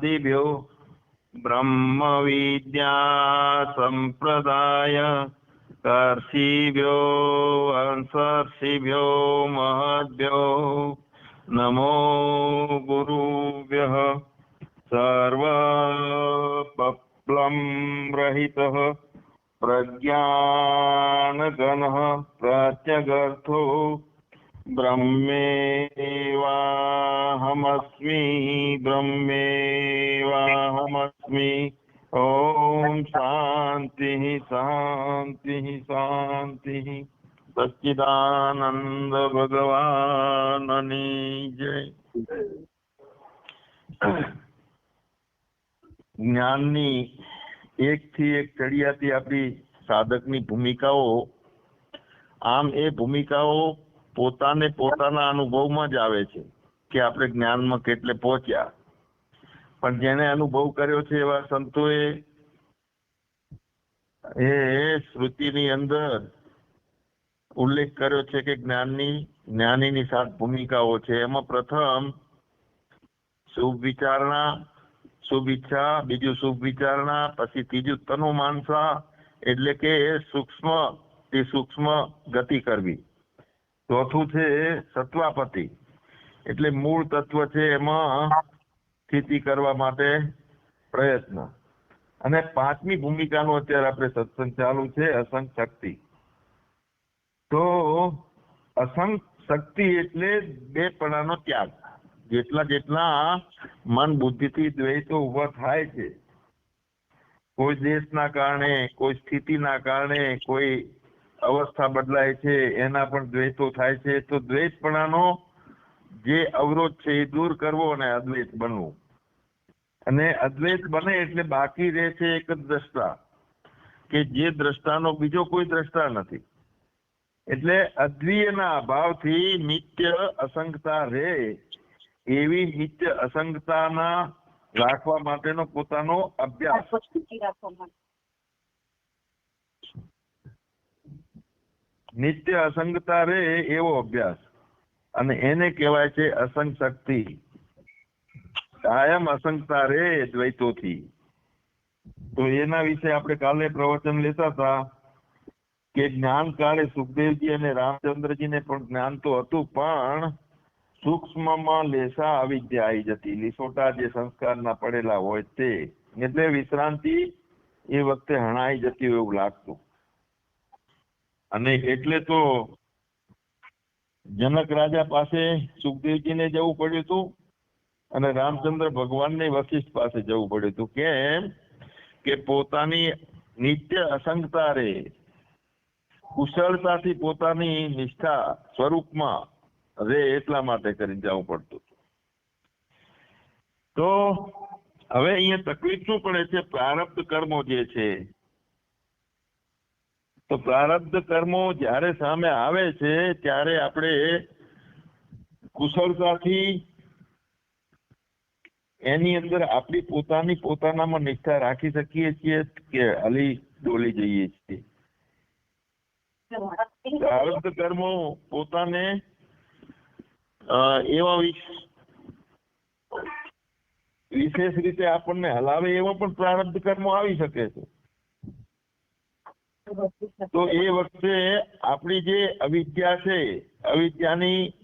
ब्रह्मादिभ्यो ब्रह्मविद्या सम्प्रदाय कर्षिभ्यो वंशर्षिभ्यो महद्भ्यो। नमो गुरुभ्यः। सर्वपप्लं रहितः। प्रज्ञानगणः प्रत्यगर्थो ब्रह्मेवाहमस्मि ब्रह्मेवाहमस्मि ॐ शान्तिः शान्तिः शान्तिः સચ્ચિદાનંદ ભગવાનની જય જ્ઞાનની એક થી એક ચડિયાતી આપણી સાધકની ભૂમિકાઓ આમ એ ભૂમિકાઓ પોતાને પોતાના અનુભવમાં જ આવે છે કે આપણે જ્ઞાનમાં કેટલે પહોંચ્યા. પણ જેને અનુભવ કર્યો છે એવા સંતોએ એ શ્રુતિની અંદર ઉલ્લેખ કર્યો છે કે જ્ઞાનની, જ્ઞાનીની સાત ભૂમિકાઓ છે. એમાં પ્રથમ શુભ વિચારણા શુભ ઈચ્છા બીજું શુભ વિચારણા પછી ત્રીજું તનુ માનસા એટલે કે સૂક્ષ્મ, તે સૂક્ષ્મ ગતિ કરવી. ચોથું છે સત્વાપતિ. એટલે મૂળ તત્વ છે એમાં સ્થિતિ કરવા માટે પ્રયત્ન. અને પાંચમી ભૂમિકાનો અત્યારે આપણે સત્સંગ ચાલુ છે, અસંગ શક્તિ. તો અસંગ શક્તિ એટલે બે પણાનો ત્યાગ. જેટલા જેટલા મન બુદ્ધિથી દ્વૈતો ઊભા થાય છે. કોઈ દેશના કારણે, કોઈ સ્થિતિના કારણે, કોઈ અવસ્થા બદલાય છે, એના પણ દ્વૈતો થાય છે, તો દ્વૈતપણાનો જે અવરોધ છે એ દૂર કરવો અને અદ્વૈત બનવું. અને અદ્વૈત બને એટલે બાકી રહે છે એક જ દ્રષ્ટા, કે જે દ્રષ્ટાનો બીજો કોઈ દ્રષ્ટા નથી. એટલે અદ્વિયના અભાવથી નિત્ય અસંગતા રહે, એવી નિત્ય અસંગતાના રાખવા માટેનો પોતાનો અભ્યાસ. નિત્ય અસંગતા રહે એવો અભ્યાસ. અને એને કહેવાય છે અસંગ શક્તિ. કાયમ અસંગતા રે દ્વૈતોથી. તો એના વિશે આપણે કાલે પ્રવચન લેતા હતા કે જ્ઞાન કાળે સુખદેવજી અને રામચંદ્રજીને પણ જ્ઞાન તો હતું, પણ સૂક્ષ્મમાં લેસા અવિદ્યા આવી જતી. લીસોટા જે સંસ્કારના પડેલા હોય તે. એટલે વિશ્રાંતિ એ વખતે હણાઈ જતી હોય એવું લાગતું. અને એટલે તો જનક રાજા પાસે સુખદેવજીને જવું પડ્યું હતું અને રામચંદ્ર ભગવાનને વશિષ્ઠ પાસે જવું પડ્યું હતું. કેમ? કે પોતાની નિત્ય અસંગતા રે કુશળતાથી પોતાની નિષ્ઠા સ્વરૂપમાં રે એટલા માટે કરીને જવું પડતું તો હવે અહીંયા તકલીફ શું પડે છે? પ્રારબ્ધ કર્મો જે છે તો પ્રારબ્ધ કર્મો જ્યારે સામે આવે છે, ત્યારે આપણે કુશળતાથી એની અંદર આપણી પોતાની પોતાનામાં નિષ્ઠા રાખી શકીએ છીએ કે હલી ડોલી જઈએ છીએ. પ્રારબ્ધ કર્મો પોતાને એવા વિશેષ રીતે આપણને હલાવે એવા પણ પ્રારબ્ધ કર્મો આવી શકે છે. તો એ વખતે આપણી જે અવિદ્યા છે, અવિદ્યાની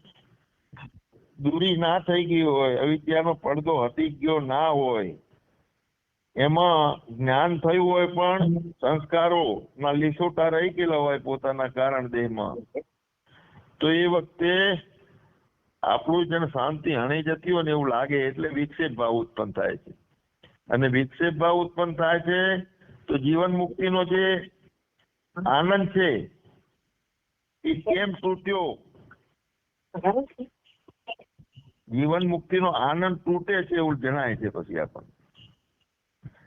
દૂરી ના થઈ ગઈ હોય, અવિદ્યાનો પડદો હટી ગયો ના હોય, એમાં જ્ઞાન થયું હોય પણ સંસ્કારો ના લીસોટા રહી ગયેલા હોય પોતાના કારણ દેહમાં. તો એ વખતે આપણું જેને શાંતિ હણી જતી હોય ને એવું લાગે એટલે વિક્ષેપ ભાવ ઉત્પન્ન થાય છે. અને વિક્ષેપ ભાવ ઉત્પન્ન થાય છે, તો જીવન મુક્તિનો જે આનંદ છે. એ કેમ તૂટ્યો? જીવન મુક્તિનો આનંદ તૂટે છે એવું જણાય છે પછી આપણને.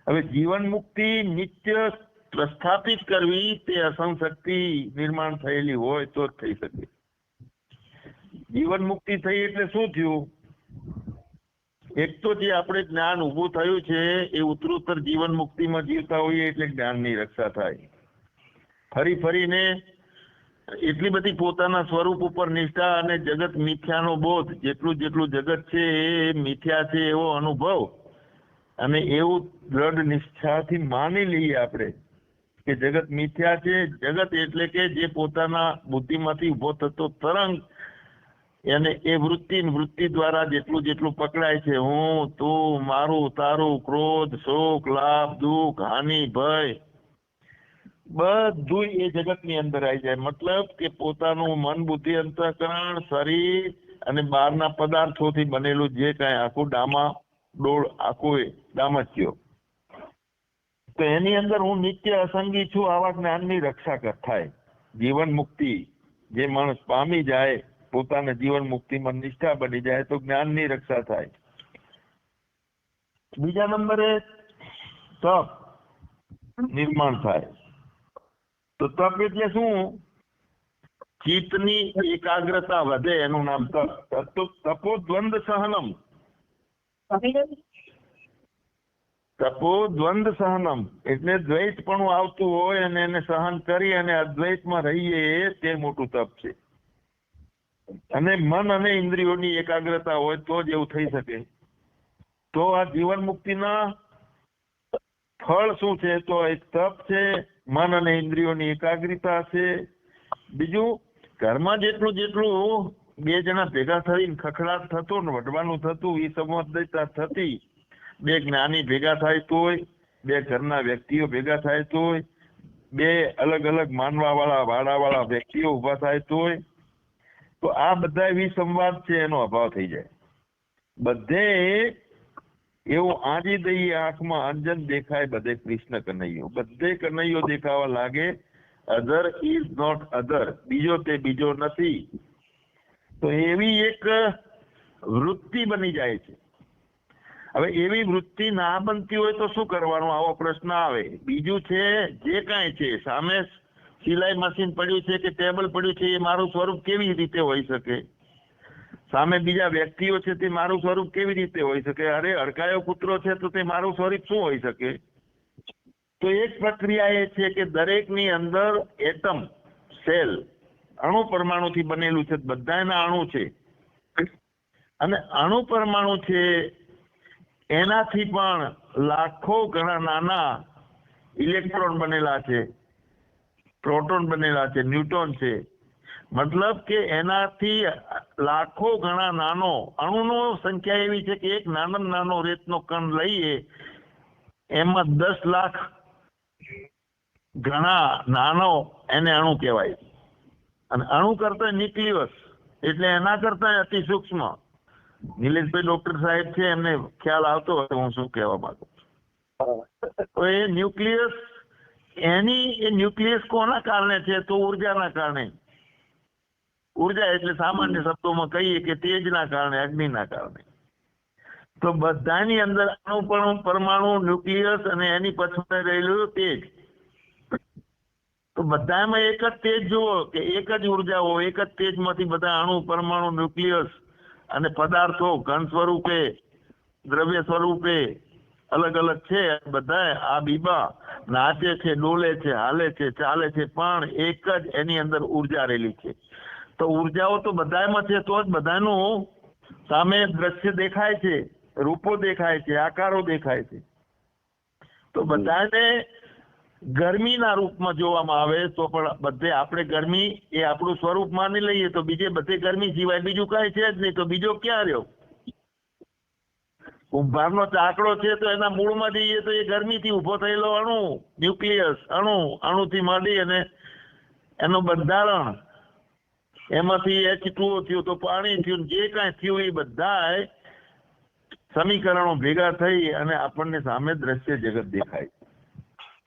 હવે જીવન મુક્તિ નિત્ય પ્રસ્થાપિત કરવી તે અસંશક્તિ નિર્માણ થયેલી હોય તો જ થઈ શકે. જીવન મુક્તિ થઈ એટલે શું થયું? એક તો જે આપણે જ્ઞાન ઊભું થયું છે એ ઉત્તરોત્તર જીવન મુક્તિમાં જીવતા હોઈએ એટલે જ્ઞાનની રક્ષા થાય. ફરી ફરીને એટલી બધી પોતાના સ્વરૂપ ઉપર નિષ્ઠા અને જગત મિથ્યાનો બોધ, જેટલું જેટલું જગત છે એ મિથ્યા છે એવો અનુભવ. અને એવું દ્રઢ નિષ્ઠાથી માની લઈએ આપણે કે જગત મિથ્યા છે. જગત એટલે કે જે પોતાના બુદ્ધિમાંથી ઊભો થતો તરંગ, એને એ વૃત્તિ વૃત્તિ દ્વારા જેટલું જેટલું પકડાય છે. હું, તું, મારું, તારું, ક્રોધ, શોક, લાભ, દુઃખ, હાનિ, ભય બધું એ જગતની અંદર આવી જાય. મતલબ કે પોતાનું મન, બુદ્ધિ, અંતઃકરણ, શરીર અને બહારના પદાર્થોથી બનેલું જે કાંઈ આખું ડામા ડોળ, આખું એ દામચ્યો તો એની અંદર હું નિત્ય અસંગી છું, આવા જ્ઞાનની રક્ષા થાય. જીવન મુક્તિ. જે માણસ પામી જાય, પોતાના જીવન મુક્તિમાં નિષ્ઠા બની જાય, તો જ્ઞાનની રક્ષા થાય. બીજા નંબરે તપ નિર્માણ થાય. તો તપ એટલે શું? ચિત્તની એકાગ્રતા વધે એનું નામ તપ. દ્વંદ સહનમ. તપો દ્વંદ સહનમ. એટલે દ્વૈતપણું આવતું હોય અને એને સહન કરી અને અદ્વૈતમાં રહીએ તે મોટું તપ છે. અને મન અને ઇન્દ્રિયોની એકાગ્રતા હોય તો જ એવું થઈ શકે. તો આ જીવન મુક્તિના ફળ શું છે? તો એક તપ છે. મન અને ઇન્દ્રિયોની એકાગ્રતા છે બીજું, ઘરમાં જેટલું જેટલું બે જણા ભેગા થઈને ખખડાટ થતો ને વઢવાનું થતું એ સંબંધિતતા થતી. બે જ્ઞાની ભેગા થાય તોય બે ઘરના વ્યક્તિઓ ભેગા થાય તોય બે અલગ અલગ માનવા વાળા વાળા વાળા વ્યક્તિઓ ઊભા થાય તોય તો આ બધા વિસંવાદ છે, એનો અભાવ થઈ જાય. બધે એવું આજી દઈએ આંખમાં અંજન દેખાય બધે કૃષ્ણ કનૈયો. બધે કનૈયો દેખાવા લાગે અધર ઇઝ નોટ અધર બીજો તે બીજો નથી. તો એવી એક વૃત્તિ બની જાય છે. હવે એવી વૃત્તિ ના બનતી હોય તો શું કરવાનું? આવો પ્રશ્ન આવે. બીજું છે, જે કાંઈ છે, સામે સિલાઈ મશીન પડ્યું છે કે ટેબલ પડ્યું છે, એ મારું સ્વરૂપ કેવી રીતે હોઈ શકે? સામે બીજા વ્યક્તિઓ છે તે મારું સ્વરૂપ કેવી રીતે હોઈ શકે? અરે, અડકાયો કૂતરો છે તો તે મારું સ્વરૂપ શું હોઈ શકે? તો એક પ્રક્રિયા એ છે કે દરેકની અંદર એટમ, સેલ, અણુ પરમાણુથી બનેલું છે. બધાના અણુ છે. અને અણુ પરમાણુ છે એનાથી પણ લાખો ઘણા નાના ઇલેક્ટ્રોન બનેલા છે. પ્રોટોન બનેલા છે ન્યુટ્રોન છે. મતલબ કે એનાથી લાખો ગણા નાનો, અણુનો સંખ્યા એવી છે કે એક નાનો નાનો રેતનો કણ લઈએ, એમાં દસ લાખ ઘણા નાનો એને અણુ કહેવાય. અને અણુ કરતા ન્યુક્લિયસ એટલે એના કરતા અતિ સૂક્ષ્મ. નિલેશભાઈ ડોક્ટર સાહેબ છે, એમને ખ્યાલ આવતો હોય હું શું કહેવા માંગુ છું. તો એ ન્યુક્લિયસ, એની એ ન્યુક્લિયસ કોના કારણે છે? તો ઉર્જાના કારણે. ઊર્જા એટલે સામાન્ય શબ્દોમાં કહીએ કે તેજના કારણે, અગ્નિના કારણે. તો બધાની અંદર અણુ પરમાણુ, ન્યુક્લિયસ અને એની પછવાડે રહેલું તેજ. તો બધામાં એક જ તેજ જુઓ કે એક જ ઉર્જાઓ એક જ તેજમાંથી બધા અણુ, પરમાણુ, ન્યુક્લિયસ અને પદાર્થો, ઘન સ્વરૂપે, દ્રવ્ય સ્વરૂપે અલગ અલગ છે. બધા આ બીબા નાચે છે, ડોલે છે, હાલે છે, ચાલે છે, પણ એક જ એની અંદર ઊર્જા રહેલી છે. તો ઉર્જાઓ તો બધામાં છે તો જ બધાનું સામે દ્રશ્ય દેખાય છે રૂપો દેખાય છે આકારો દેખાય છે. તો બધાને ગરમીના રૂપમાં જોવામાં આવે તો પણ બધે આપણે ગરમી એ આપણું સ્વરૂપ માની લઈએ તો બીજે બધે ગરમી સિવાય બીજું કાંઈ છે જ નહીં. તો બીજો ક્યાં રહ્યો? કુંભારનો ચાકડો છે તો એના મૂળમાં જઈએ તો એ ગરમીથી ઊભો થયેલો અણુ ન્યુક્લિયસ અણુ અણુથી માંડી અને એનું બંધારણ એમાંથી એચ ટુઓ થયું તો પાણી થયું જે કાંઈ થયું એ બધા સમીકરણો ભેગા થઈ અને આપણને સામે દ્રશ્ય જગત દેખાય.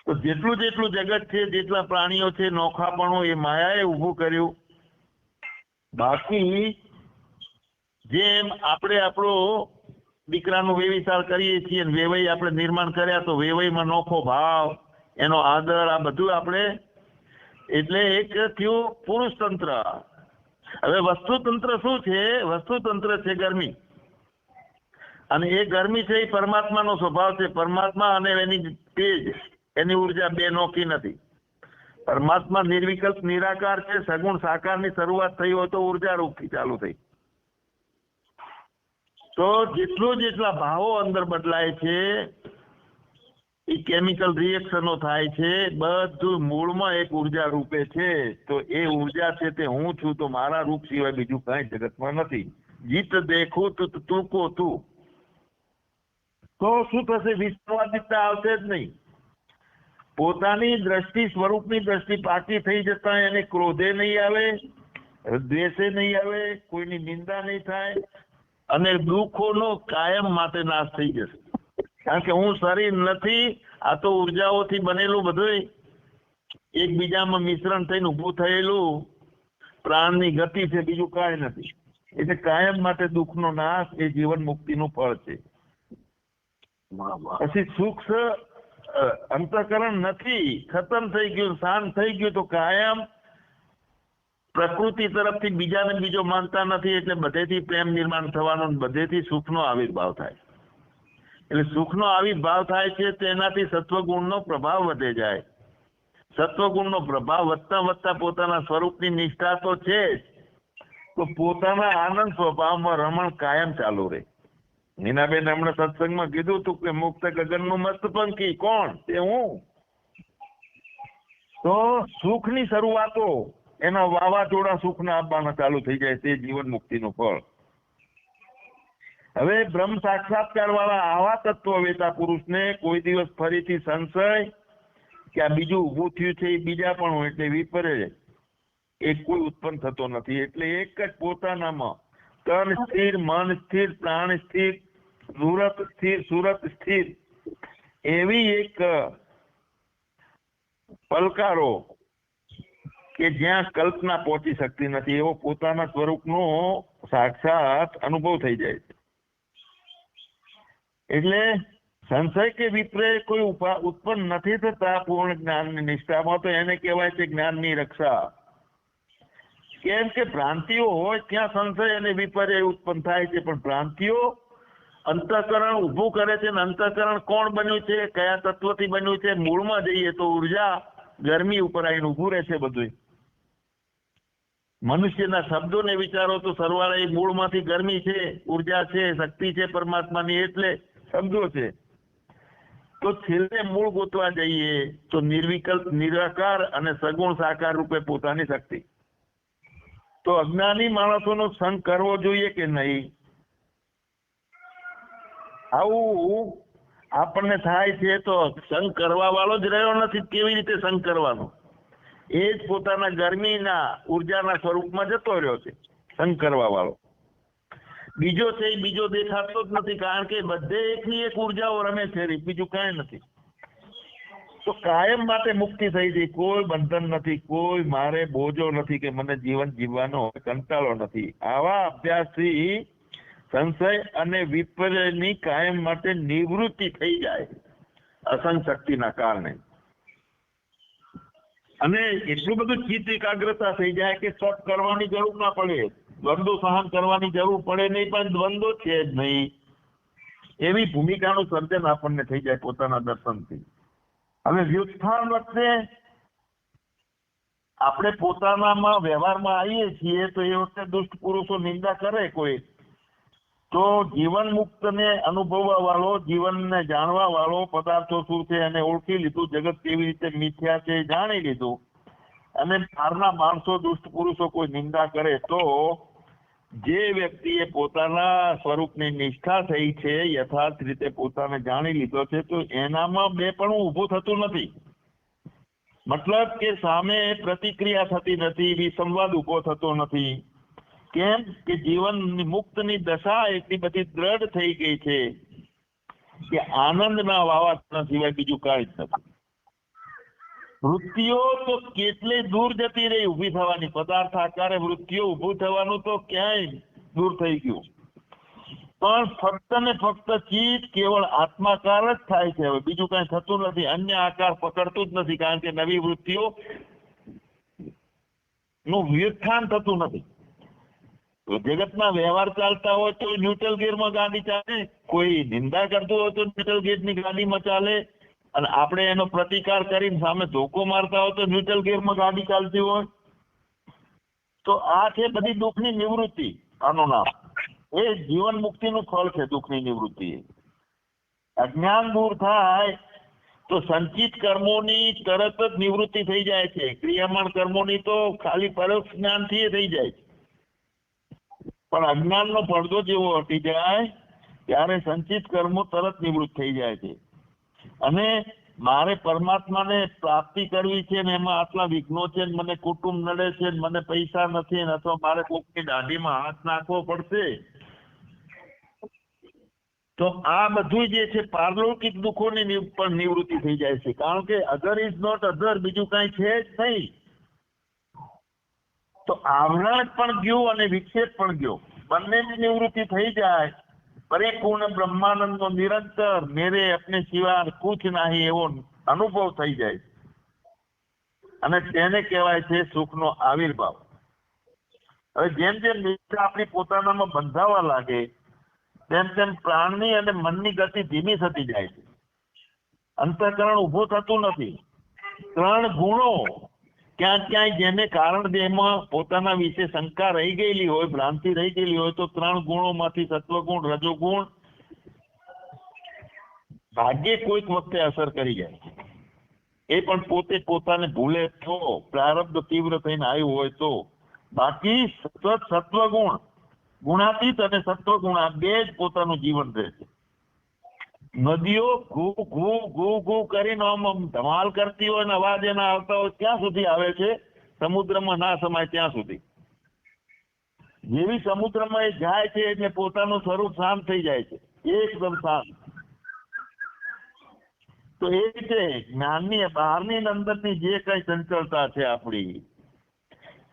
તો જેટલું જેટલું જગત છે, જેટલા પ્રાણીઓ છે, નોખાપણું એ માયાએ ઊભું કર્યું. બાકી જેમ આપણે આપણો દીકરાનું વેવિચાર કરીએ છીએ વેવય આપણે નિર્માણ કર્યા, તો વેવાઈમાં નોખો ભાવ, એનો આદર, આ બધું આપણે એટલે એક થયું પુરુષ તંત્ર હવે વસ્તુતંત્ર શું છે? વસ્તુતંત્ર છે ગરમી. અને એ ગરમી છે એ પરમાત્માનો સ્વભાવ છે. પરમાત્મા અને એની તેજ, એની ઊર્જા બે નોખી નથી. પરમાત્મા નિર્વિકલ્પ, નિરાકાર છે, સગુણ સાકારની શરૂઆત થઈ હોય તો ઊર્જા રૂપથી ચાલુ થઈ. તો જેટલું જેટલા ભાવો અંદર બદલાય છે એ કેમિકલ રિએક્શનો થાય છે, બધું મૂળમાં એક ઊર્જા રૂપે છે. તો એ ઊર્જા છે તે હું છું, તો મારા રૂપ સિવાય બીજું કઈ જગતમાં નથી. જીત દેખું તો તું કો તું. તો શું થશે? વિશ્વાદિતતા આવશે જ નહીં. પોતાની દ્રષ્ટિ, સ્વરૂપની દ્રષ્ટિ પાકી થઈ જતા એને ક્રોધે નહીં આવે, દ્વેષે નહીં આવે, કોઈની નિંદા નહીં થાય, અને દુઃખોનો કાયમ માટે નાશ થઈ જશે. કારણ કે હું શરીર નથી આ તો ઉર્જાઓથી બનેલું બધું એકબીજામાં મિશ્રણ થઈને ઊભું થયેલું પ્રાણની ગતિ છે બીજું કાંઈ નથી. એટલે કાયમ માટે દુઃખનો નાશ એ જીવન મુક્તિનું ફળ છે. પછી સુખ અંતકરણ નથી ખતમ થઈ ગયું શાંત થઈ ગયું તો કાયમ પ્રકૃતિ તરફથી બીજાને બીજો માનતા નથી એટલે બધેથી પ્રેમ નિર્માણ થવાનો બધેથી સુખનો આવિર્ભાવ થાય. એટલે સુખનો આવિર્ભાવ થાય છે, તેનાથી સત્વગુણનો પ્રભાવ વધે જાય. સત્વગુણનો પ્રભાવ વધતા વધતા પોતાના સ્વરૂપની નિષ્ઠા તો છે તો પોતાના આનંદ સ્વભાવમાં રમણ કાયમ ચાલુ રહે. નીનાબેન હમણાં સત્સંગમાં કીધું હતું કે મુક્ત ગગનનું મસ્તપંખી કોણ? તે હું. તો સુખની શરૂઆતો એના વાવાઝોડા સુખના આપવાના ચાલુ થઈ જાય તે જીવન મુક્તિનું ફળ. હવે બ્રહ્મ સાક્ષાત્કાર વાળા આવા તત્વ વેતા પુરુષને કોઈ દિવસ ફરીથી સંશય કે આ બીજું ઊભું થયું છે એ બીજા પણ હોય એટલે વિપરે એ કોઈ ઉત્પન્ન થતો નથી. એટલે એક જ પોતાનામાં તન સ્થિર, મન સ્થિર, પ્રાણ સ્થિર, સુરત સ્થિર સુરત સ્થિર એવી એક પલકારો કે જ્યાં કલ્પના પહોંચી શકતી નથી. એવો પોતાના સ્વરૂપનો સાક્ષાત અનુભવ થઈ જાય છે. એટલે સંશય કે વિપ્રય કોઈ ઉત્પન્ન નથી થતા પૂર્ણ જ્ઞાનની નિષ્ઠામાં, તો એને કહેવાય છે જ્ઞાનની રક્ષા. કેમ કે ભ્રાંતિઓ હોય ત્યાં સંશય અને વિપર્ય ઉત્પન્ન થાય છે, પણ ભ્રાંતિઓ અંતઃકરણ ઊભું કરે છે અંતઃકરણ કોણ બન્યું છે, કયા તત્વથી બન્યું છે, મૂળમાં જઈએ તો ઊર્જા ગરમી ઉપર આવીને ઊભું રહે છે બધું મનુષ્યના શબ્દો ને વિચારો તો સરવાળે એ મૂળમાંથી ગરમી છે, ઊર્જા છે, શક્તિ છે પરમાત્માની, એટલે શબ્દો છે. તો છેલ્લે મૂળ ગોતવા જઈએ તો નિર્વિકલ્પ, નિરાકાર અને સગુણ સાકાર રૂપે પોતાની શક્તિ. તો અજ્ઞાની માણસોનો સંગ કરવો જોઈએ કે નહીં? આવું આપણને થાય છે તો સંગ કરવા વાળો જ રહ્યો નથી, કેવી રીતે સંગ કરવાનો? એ જ પોતાના ગરમીના ઉર્જાના સ્વરૂપમાં જતો રહ્યો છે, સંગ કરવા વાળો બીજો છે, બીજો દેખાતો જ નથી, કારણ કે બધે એકની એક ઉર્જાઓ રમે છે બીજું કાંઈ નથી. તો કાયમ માટે મુક્તિ થઈ ગઈ કોઈ બંધન નથી, કોઈ મારે બોજો નથી કે મને જીવન જીવવાનો કંટાળો નથી. આવા અભ્યાસથી સંશય અને વિપર્યની કાયમ માટે નિવૃત્તિ થઈ જાય, અસંગ શક્તિના કારણે. અને એટલું બધું ચિત્ત એકાગ્રતા થઈ જાય કે સપ કરવાની જરૂર ના પડે. દ્વંદ્વ સહન કરવાની જરૂર પડે નહીં, પણ દ્વંદ્વ છે જ નહીં. એવી ભૂમિકાનું સર્જન આપણને થઈ જાય પોતાના દર્શનથી. હવે વ્યુત્થાન વખતે આપણે પોતાનામાં વ્યવહારમાં આવીએ છીએ તો એ વખતે દુષ્ટ પુરુષો નિંદા કરે કોઈ. તો જીવન મુક્તને અનુભવવા વાળો, જીવનને જાણવા વાળો પદાર્થો શું છે એને ઓળખી લીધું, જગત કેવી રીતે મિથ્યા છે જાણી લીધું. અને બહારના માણસો, દુષ્ટ પુરુષો કોઈ નિંદા કરે તો જે વ્યક્તિએ પોતાના સ્વરૂપની નિષ્ઠા થઈ છે, યથાર્થ રીતે પોતાને જાણી લીધો છે, તો એનામાં બે પણ ઊભું થતું નથી. મતલબ કે સામે પ્રતિક્રિયા થતી નથી, વિસંવાદ ઊભો થતો નથી. કેમ કે જીવન મુક્તની દશા એટલી બધી દ્રઢ થઈ ગઈ છે કે આનંદના વાવાઝોડા સિવાય બીજું કાંઈ જ નથી. વૃત્તિઓ તો કેટલી દૂર જતી રહી ઊભી થવાની? પદાર્થ આકારે વૃત્તિઓ ઊભું થવાનું તો ક્યાંય દૂર થઈ ગયું. પણ ફક્ત ને ફક્ત ચિત્ત કેવળ આત્માકાર જ થાય છે. હવે બીજું કઈ થતું નથી. અન્ય આકાર પકડતું જ નથી, કારણ કે નવી વૃત્તિઓ નું વ્યુત્થાન થતું નથી. જગતમાં વ્યવહાર ચાલતા હોય તો ન્યુટ્રલ ગેરમાં ગાડી ચાલે. કોઈ નિંદા કરતું હોય તો ન્યુટ્રલ ગિયરની ગાડીમાં ચાલે. અને આપણે એનો પ્રતિકાર કરીને સામે ધોકો મારતા હોય તો ન્યુટ્રલ ગેરમાં ગાડી ચાલતી હોય. તો આ છે બધી દુઃખની નિવૃત્તિ, આનું નામ. એ જીવન મુક્તિનું ફળ છે દુઃખની નિવૃત્તિ. અજ્ઞાન દૂર થાય તો સંચિત કર્મોની તરત જ નિવૃત્તિ થઈ જાય છે. ક્રિયામાન કર્મોની તો ખાલી પરોક્ષ જ્ઞાનથી થઈ જાય છે. પણ અજ્ઞાનનો પડદો જેવો હટી જાય, ત્યારે સંચિત કર્મો તરત નિવૃત્ત થઈ જાય છે. અને મારે પરમાત્માને પ્રાપ્તિ કરવી છે ને એમાં આટલા વિઘ્નો છે મને કુટુંબ નડે છે મને પૈસા નથી અથવા મારે કોકની દાઢીમાં હાથ નાખવો પડશે? તો આ બધું જે છે પારલૌકિક દુઃખોની પણ નિવૃત્તિ થઈ જાય છે. કારણ કે અધર ઇઝ નોટ અધર, બીજું કાંઈ છે જ નહીં. તો આવરણ પણ ગયું અને વિક્ષેપ પણ ગયો. બંનેની નિવૃત્તિ થઈ જાય. પરિપૂર્ણ બ્રહ્માનંદનો નિરંતર મેરે અપને સિવાય કુછ નહીં એવો અનુભવ થઈ જાય. અને તેને કહેવાય છે સુખનો આવિર્ભાવ. હવે જેમ જેમ નિષ્ઠા આપણી પોતાનામાં બંધાવા લાગે, તેમ તેમ પ્રાણની અને મનની ગતિ ધીમી થતી જાય છે. અંતઃકરણ ઉભું થતું નથી. ત્રણ ગુણો ક્યાંક ક્યાંય જેને કારણ દેહમાં પોતાના વિશે શંકા રહી ગયેલી હોય, ભ્રાંતિ રહી ગયેલી હોય, તો ત્રણ ગુણોમાંથી સત્વગુણ, રજોગુણ ભાગ્યે કોઈક વખતે અસર કરી જાય. એ પણ પોતે પોતાને ભૂલે તો, પ્રારબ્ધ તીવ્ર થઈને આવ્યું હોય તો. બાકી સતત સત્વગુણ, ગુણાતીત અને સત્વગુણ આ બે જ પોતાનું જીવન રહે છે. નદીઓ ઘૂ ઘૂ ઘૂ ઘૂ કરીને આમ ધમાલ કરતી હોય ને અવાજ એના આવતા હોય ત્યાં સુધી આવે છે? સમુદ્રમાં ના સમાય ત્યાં સુધી. જેવી સમુદ્રમાં એ જાય છે એટલે પોતાનું સ્વરૂપ શાંત થઈ જાય છે. એકદમ શાંત. તો એ રીતે જ્ઞાનની, બહારની અંદરની જે કઈ ચંચળતા છે આપણી,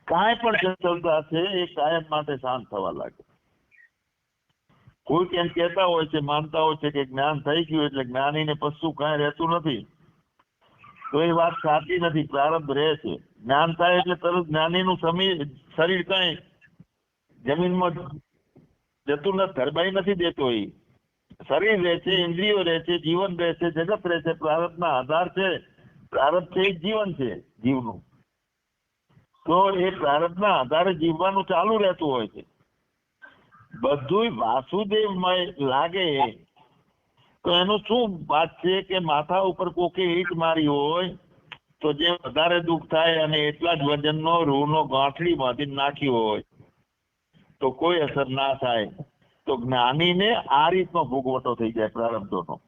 કાંઈ પણ ચંચળતા છે એ કાયમ માટે શાંત થવા લાગે. કોઈ કેમ કહેતા હોય છે, માનતા હોય છે કે જ્ઞાન થઈ ગયું એટલે જ્ઞાનીને પશુ કાંઈ રહેતું નથી. તો એ વાત સાચી નથી પ્રારબ્ધ રહે છે. જ્ઞાન થાય એટલે તરત જ્ઞાનીનું શરીર કાંઈ જમીનમાં જતું નથી, ધરબાઈ નથી દેતો એ. શરીર રહે છે, ઇન્દ્રિયો રહે છે, જીવન રહે છે, જગત રહે છે પ્રારબ્ધના આધાર છે. પ્રારબ્ધ છે એ જીવન છે, જીવનું. તો એ પ્રારબ્ધના આધારે જીવવાનું ચાલુ રહેતું હોય છે. બધુંય વાસુદેવમય લાગે. તો એનું શું વાત છે કે માથા ઉપર કોકે ઈંટ મારી હોય, તો જે વધારે દુઃખ થાય અને એટલા જ વજનનો, રૂનો ગાંઠડીમાંથી નાખ્યો હોય, તો કોઈ અસર ના થાય. તો જ્ઞાનીને આ રીતનો ભોગવટો થઈ જાય પ્રારબ્ધોનો.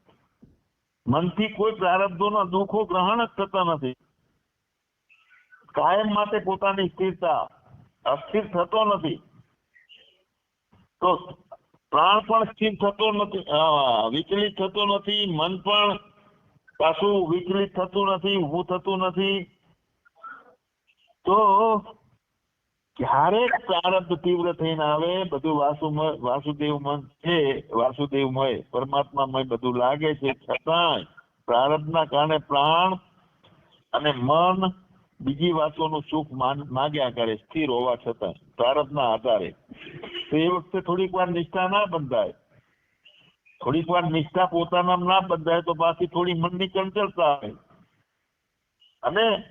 મનથી કોઈ પ્રારબ્ધોના દુઃખો ગ્રહણ જ થતા નથી. કાયમ માટે પોતાની સ્થિરતા અસ્થિર થતો નથી. તો પ્રાણ પણ સ્થિર થતો નથી. વિચલિત થતો નથી. મન પણ પાછું વિચલિત થતું નથી, ઊભું થતું નથી. તો ક્યારેક પ્રારબ્ધ તીવ્ર થઈને આવે, બધું વાસુમય, વાસુદેવમય છે, વાસુદેવમય, પરમાત્મામય બધું લાગે છે. છતાંય પ્રારબ્ધના કારણે પ્રાણ અને મન બીજી વાતોનું સુખ માન- માગ્યા કરે, સ્થિર હોવા છતાં, પ્રારબ્ધના આધારે. તો થોડીક વાર નિષ્ઠા ના બંધાય. થોડીક વાર નિષ્ઠા પોતાના ના બંધાય તો પાછી થોડી મનની ચંચળતા આવે. અને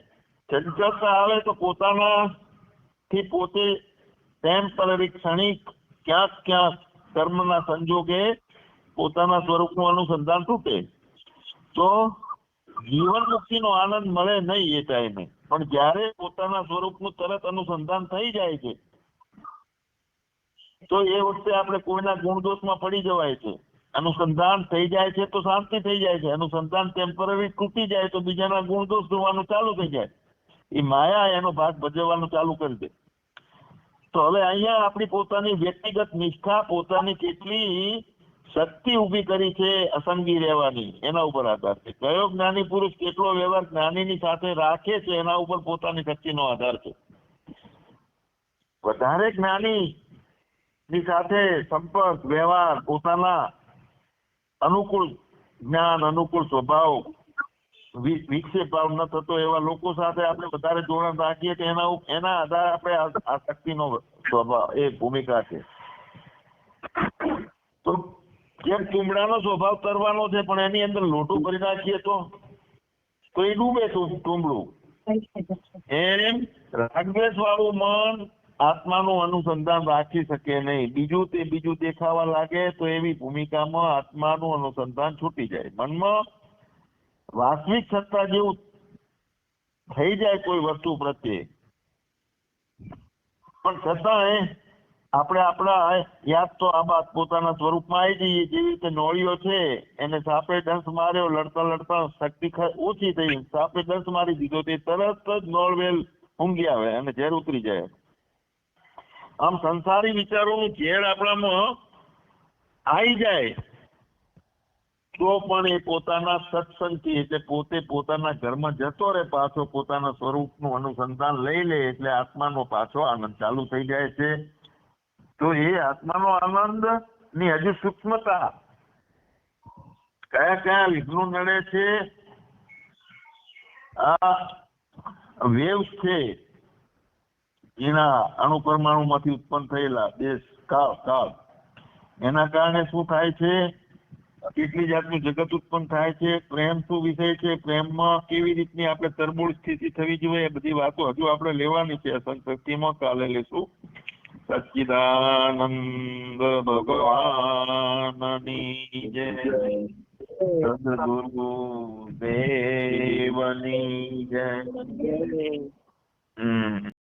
ચંચળતા આવે તો પોતાના થી પોતે ટેમ્પરરી ક્ષણિક ક્યાંક ક્યાંક કર્મના સંજોગે પોતાના સ્વરૂપનું અનુસંધાન તૂટે. તો જીવન મુક્તિનો આનંદ મળે નહીં એ ટાઈમે. પણ જ્યારે પોતાના સ્વરૂપનું તરત અનુસંધાન થઈ જાય છે તો એ વખતે આપણે કોઈના ગુણદોષમાં પડી જવાય છે. અનુસંધાન થઈ જાય છે તો શાંતિ થઈ જાય છે. અનુસંધાન ટેમ્પરરી તૂટી જાય તો બીજાના ગુણદોષ જોવાનું ચાલુ થઈ જાય. એ માયા એનો ભાગ ભજવવાનું ચાલુ કરી દે. તો હવે અહીંયા આપણી પોતાની વ્યક્તિગત નિષ્ઠા, પોતાની કેટલી શક્તિ ઊભી કરી છે અસંગી રહેવાની. એના ઉપર આધાર છે. કયો જ્ઞાની પુરુષ કેટલો વ્યવહાર જ્ઞાનીની સાથે રાખે છે એના ઉપર પોતાની શક્તિનો આધાર છે. વધારે જ્ઞાની ની સાથે સંપર્ક વ્યવહાર પોતાના અનુકૂળ જ્ઞાન અનુકૂળ સ્વભાવ વિક્ષેપ ભાવ ન થતો એવા લોકો સાથે આપણે વધારે જોડાણ રાખીએ કે એના એના આધારે આપણે આ- શક્તિનો સ્વભાવ એ ભૂમિકા છે. તો જેમ તુંબડાનો સ્વભાવ તરવાનો છે પણ એની અંદર લોટું ભરી નાખીએ તો? તો એ ડૂબે તુંબડું એમ રાગદ્વેષ વાળું મન આત્માનું અનુસંધાન રાખી શકે નહીં. બીજું તે બીજું દેખાવા લાગે તો એવી ભૂમિકામાં આત્માનું અનુસંધાન છૂટી જાય. મનમાં વાસ્તવિક સત્તા જેવું થઈ જાય કોઈ વસ્તુ પ્રત્યે. પણ છતાંય આપણે આપણા યાદ તો આ વાત પોતાના સ્વરૂપમાં આવી જઈએ. જેવી રીતે નોળીઓ છે, એને સાપે દંશ માર્યો, લડતા લડતા શક્તિ ઓછી થઈ. સાપે દંશ મારી દીધો તે તરત જ નોળવેલ ઊંઘી આવે અને ઝેર ઉતરી જાય. આમ સંસારી વિચારોનું ઝેર આપણામાં આવી જાય, તો પણ એ પોતાના સત્સંગથી, એટલે પોતે પોતાના ઘરમાં જતો રહે, પાછો પોતાના સ્વરૂપનું અનુસંધાન લઈ લે, એટલે આત્માનો પાછો આનંદ ચાલુ થઈ જાય છે. તો એ આત્માનો આનંદની હજુ સૂક્ષ્મતા કયા કયા વિઘ્નો નડે છે? આ વેવ્સ છે. એના અણુ પરમાણુમાંથી ઉત્પન્ન થયેલા દેશ કાળ કાળ. એના કારણે શું થાય છે? કેટલી જાતનું જગત ઉત્પન્ન થાય છે? પ્રેમ શું વિષય છે? પ્રેમમાં કેવી રીતની આપણે તરબૂળ સ્થિતિ થવી જોઈએ? એ બધી વાતો હજુ આપણે લેવાની છે સંશક્તિમાં કાલે લેશું. સચ્ચિદાનંદ ભગવાનની જય. સદગુરુ દેવની જય. હમ.